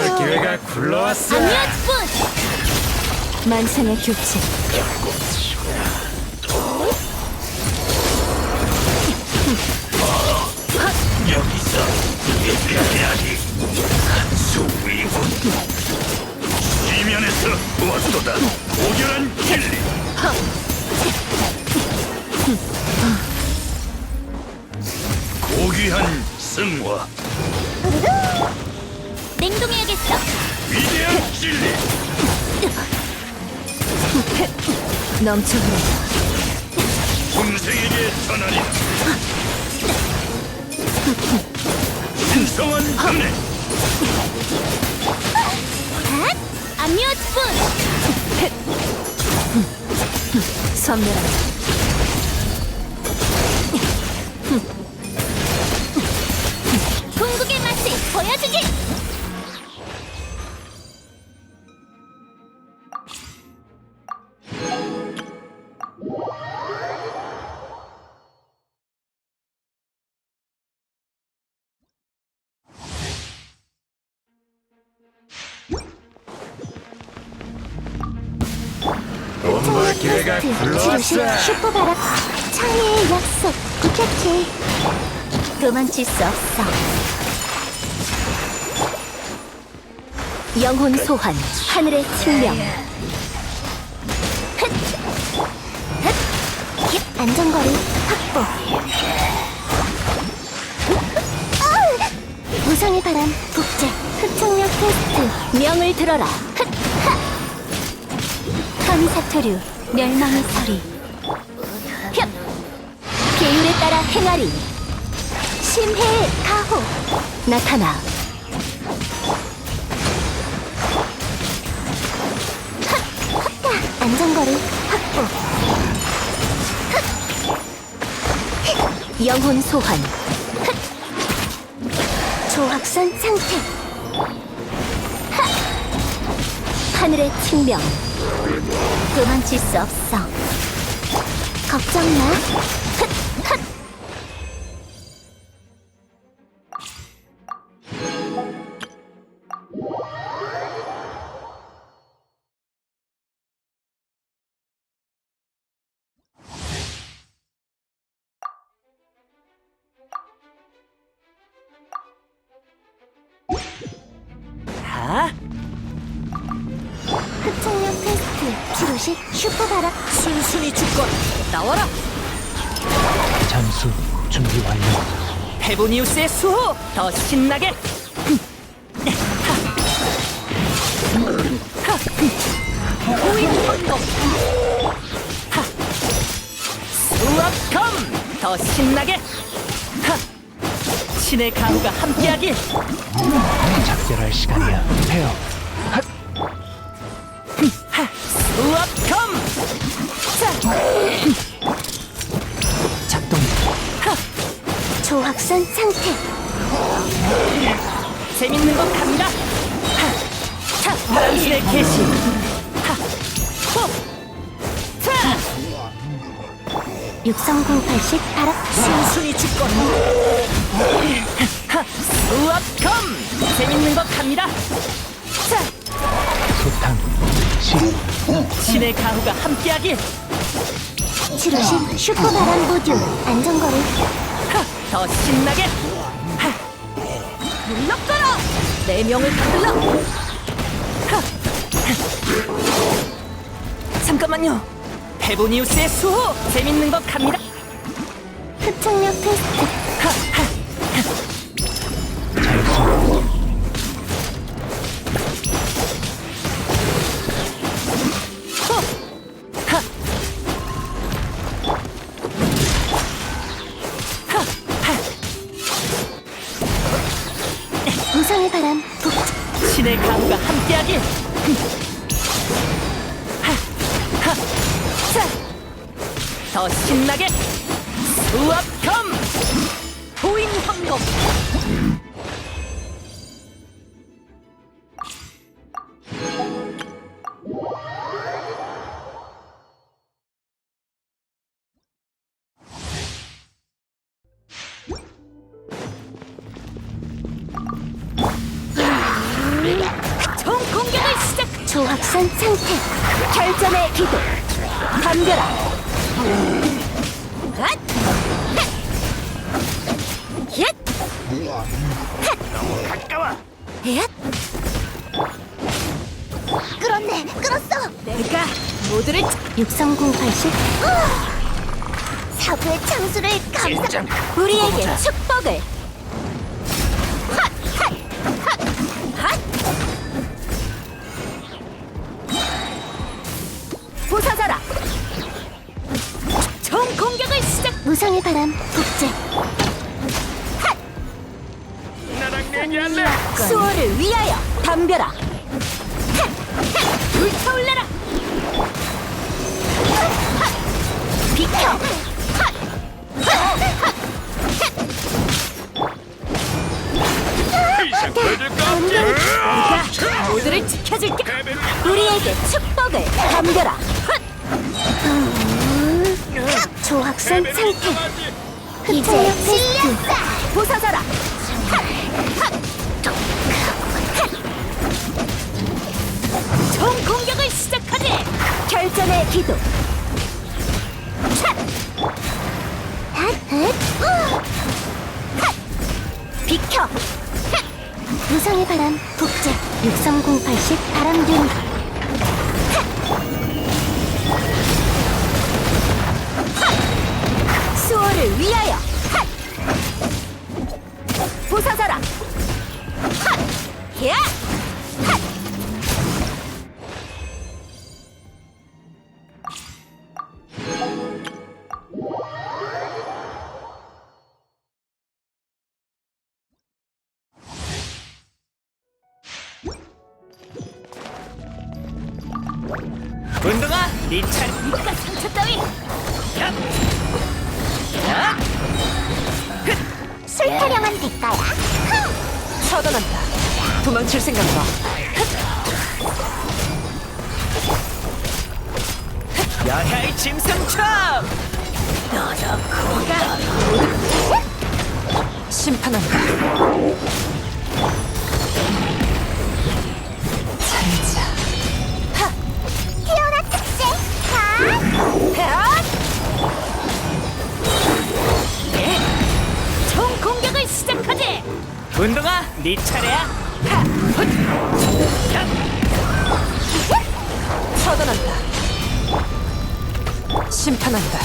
개가 굴러왔어. 아미아스뿐 만상의 교체 여기서 예편해야지. 수위군. 지면에서 왔도다. 오결한 진리. 고귀한 승화. 위대한 진리. 넘쳐 흐른다 중생에게 전하리. 신성한 은혜. 아미아스뿐 선멸한다 온물 개가 굴러왔어. 슈퍼바라 창의의 약속 지켰지 도망칠 수 없어. 영혼 소환 하늘의 칭령 안전거리 확보. 아우! 무성의 바람 복제 흑청력 테스트. 명을 들어라. 감사토류 멸망의 소리. 흡 계율에 따라 행하리. 심해의 가호. 나타나. 안전거리 확보. 영혼 소환. 조확선 상태. 하늘의 칭명 도망칠 수 없어. 걱정 마. 흑청력 치료식 슈퍼바라 순순히 죽건 나와라 잠수 준비 완료. 페보니우스의 수호 더 신나게 수압컴 더 신나게 하! 신의 가호가 함께하길 작별할 시간이야. 헤어. 수 작동. 조확선 상태 재밌는 것 갑니다 하! 차! 바람신의 계시 하! 호! 차! 육성공팔식 바라 순순히 죽건 하! 수압컴 재밌는 것 갑니다 자! 소탕. 시. 신의 가호가 함께하길 치료식 슈퍼바람 모듈 안전거리 하! 더 신나게 하! 물러가라 내 명을 받들라 하! 잠깐만요 페보니우스의 수호 재밌는 것 갑니다 흑청력 테스트 무성의 바람 복제 신의 가호가 함께하길 하! 하! 자! 더 신나게 수압컴 보인 황금 저 조합선 상태. 결전의 기도. 덤벼라 앗! 헷! 가까워. 헷! 끌었네 끌었어! 내가 모두를 63080 사부의 창수를 감사 진짜 우리에게 축복을 덤벼라! 불타올라라 핫! 비켜? 내가 모두를 지켜줄게 우리에게 축복을 덤벼라 패배를 상태. 흑창력 테스트 부서져라 총 공격을 시작하지 결전의 기도 샷! 핫! 핫! 핫! 비켜 무성의 바람 복제 63080 바람균 네 차례. 이가 상처 따위 야! 야! 술타령한 대가야 처단한다. 도망칠 생각 마. 야야의 짐승참! 너도 고가 심판한다. 운동아, 네 차례야. 하! 훗! 야! 처단한다. 심판한다.